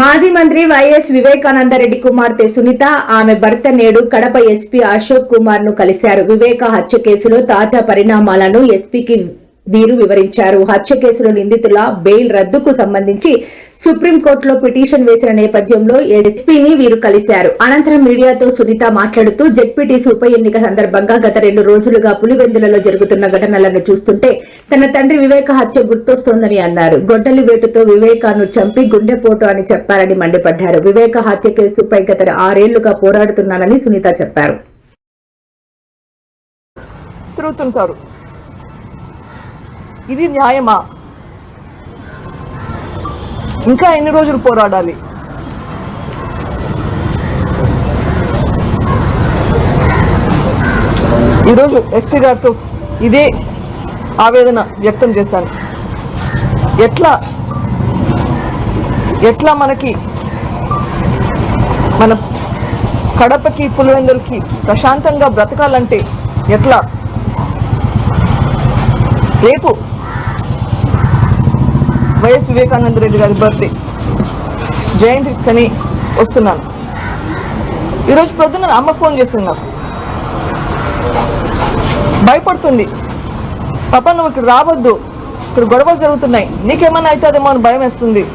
మాజీ మంత్రి వైఎస్ వివేకానందరెడ్డి కుమార్తె సునీత ఆమె భర్త నేడు కడప ఎస్పీ అశోక్ కుమార్ను కలిశారు. వివేక హత్య కేసులో తాజా పరిణామాలను ఎస్పీకి వీరు వివరించారు. హత్య కేసులో నిందితుల బెయిల్ రద్దుకు సంబంధించి సుప్రీంకోర్టులో పిటిషన్ వేసిన నేపథ్యంలో ఎస్పీని వీరు కలిశారు. అనంతరం మీడియాతో సునీత మాట్లాడుతూ జెడ్పీటీసీ ఉప ఎన్నిక సందర్భంగా గత రెండు రోజులుగా పులివెందులలో జరుగుతున్న ఘటనలను చూస్తుంటే తన తండ్రి వివేక హత్య గుర్తొస్తోందని అన్నారు. గొడ్డలి వేటుతో వివేకాను చంపి గుండెపోటు అని చెప్పారని మండిపడ్డారు. వివేక హత్య కేసుపై గత ఆరేళ్ళుగా పోరాడుతున్నానని సునీత చెప్పారు. తిరుగుతుంటారు. ఇది న్యాయమా? ఇంకా ఎన్ని రోజులు పోరాడాలి? ఈరోజు ఎస్పీ గారితో ఇదే ఆవేదన వ్యక్తం చేశాను. ఎట్లా ఎట్లా మనకి మన కడపకి పులివెందులకి ప్రశాంతంగా బ్రతకాలంటే ఎట్లా? రేపు వైఎస్ వివేకానంద రెడ్డి గారి బర్త్డే జయంతి కని వస్తున్నాను. ఈరోజు పొద్దున్న అమ్మ ఫోన్ చేస్తుంది నాకు. భయపడుతుంది. పాప నువ్వు ఇక్కడ రావద్దు. ఇక్కడ గొడవలు జరుగుతున్నాయి. నీకేమన్నా అవుతుందేమో అని భయం వేస్తుంది.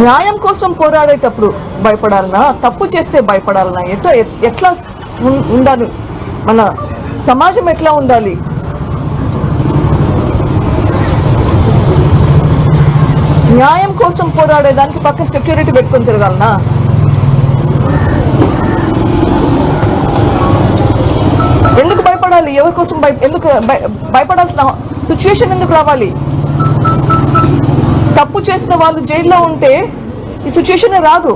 న్యాయం కోసం పోరాడేటప్పుడు భయపడాలనా? తప్పు చేస్తే భయపడాలనా? ఎట్లా ఎట్లా ఉం- ఉండాలి? మన సమాజం ఎట్లా ఉండాలి? న్యాయం కోసం పోరాడేదానికి పక్కన సెక్యూరిటీ పెట్టుకుని తిరగాలనా? ఎందుకు భయపడాలి? ఎవరి కోసం ఎందుకు భయపడాల్సిన సిచ్యుయేషన్ ఎందుకు రావాలి? తప్పు చేసిన వాళ్ళు జైల్లో ఉంటే ఈ సిచ్యుయేషన్ రాదు.